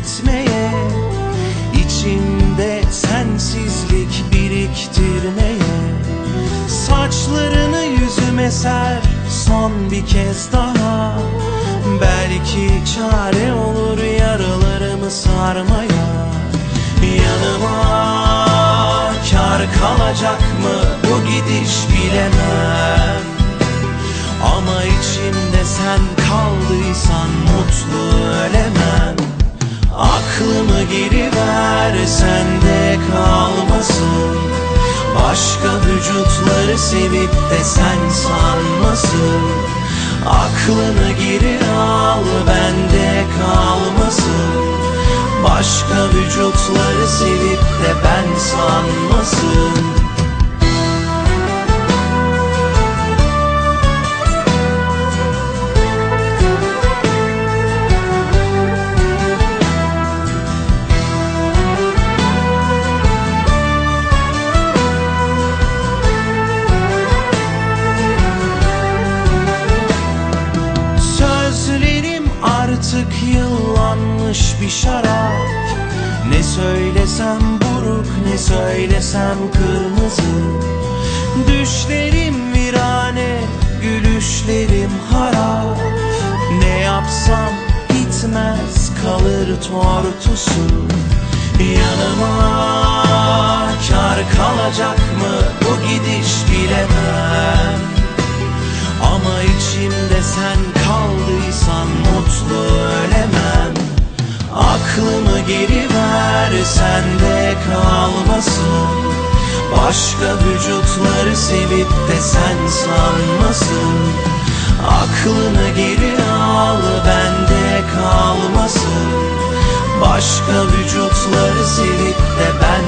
gitmeye içimde sensizlik biriktirmeye Saçlarını yüzüme ser son bir kez daha. Belki çare olur yaralarımı sarmaya. Yanıma kar kalacak mı? Bu gidiş bilemem. Ama içimde sen kaldıysan mutlu ölemem Aklımı geri ver sende kalmasın. Başka vücutları sevip de sen sanmasın. Aklını geri al bende kalmasın. Başka vücutları sevip de ben sanmasın artık yıllanmış bir şarap. Ne söylesem buruk ne söylesem kırmızı. Düşlerim virane gülüşlerim harap. Ne yapsam gitmez kalır tortusu Yanıma kar kalacak mı? Bu gidiş bilemem. Ama içimde sen kaldıysan sende kalmasın. Başka vücutları sevip de sen sanmasın Aklını geri al bende kalmasın. Başka vücutları sevip de ben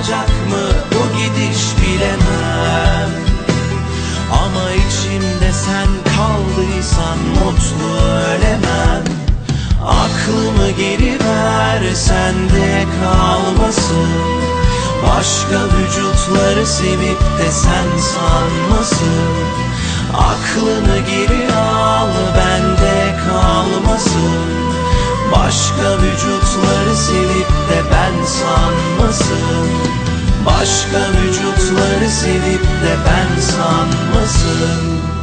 kalacak mı bu gidiş bilemem. Ama içimde sen kaldıysan mutlu ölemem. Aklımı geri ver sende kalmasın. Başka vücutları sevip de sen sanmasın. Aklını geri al bende Başka vücutları sevip de ben sanmasın